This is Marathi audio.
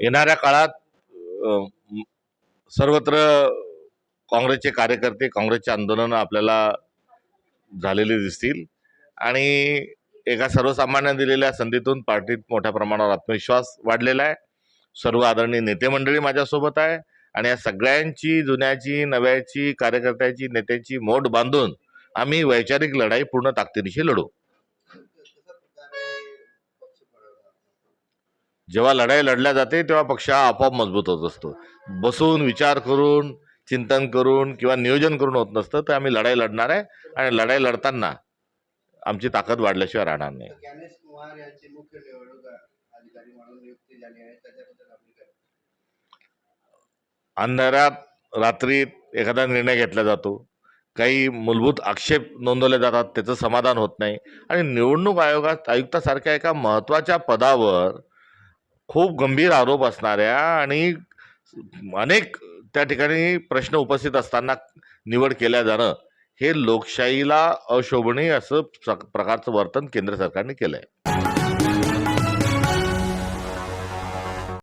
येणाऱ्या काळात सर्वत्र काँग्रेसचे कार्यकर्ते काँग्रेसचे आंदोलनं आपल्याला झालेले दिसतील. आणि एका सर्वसामान्य दिलेल्या संधीतून पार्टीत मोठ्या प्रमाणावर आत्मविश्वास वाढलेला आहे. सर्व आदरणीय नेते मंडळी माझ्यासोबत आहे. आणि या सगळ्यांची जुन्याची नव्याची कार्यकर्त्याची नेत्याची मोठ बांधून आम्ही वैचारिक लढाई पूर्ण ताकदीनिशी लढू. जेव्हा लढाई लढल्या जाते तेव्हा पक्ष हा आपोआप मजबूत होत असतो. बसून विचार करून चिंतन करून किंवा नियोजन करून होत नसतं तर आम्ही लढाई लढणार आहे आणि लढाई लढताना आमची ताकद वाढल्याशिवाय राहणार नाही. अंधारात रात्रीत एखादा निर्णय घेतला जातो. काही मूलभूत आक्षेप नोंदवले जातात त्याचं समाधान होत नाही. आणि निवडणूक आयोगात आयुक्तासारख्या एका महत्त्वाच्या पदावर खूप गंभीर आरोप असणाऱ्या आणि अनेक त्या ठिकाणी प्रश्न उपस्थित असताना निवड केल्या जाणं हे लोकशाहीला अशोभनीय असं प्रकारचं वर्तन केंद्र सरकारने केलं आहे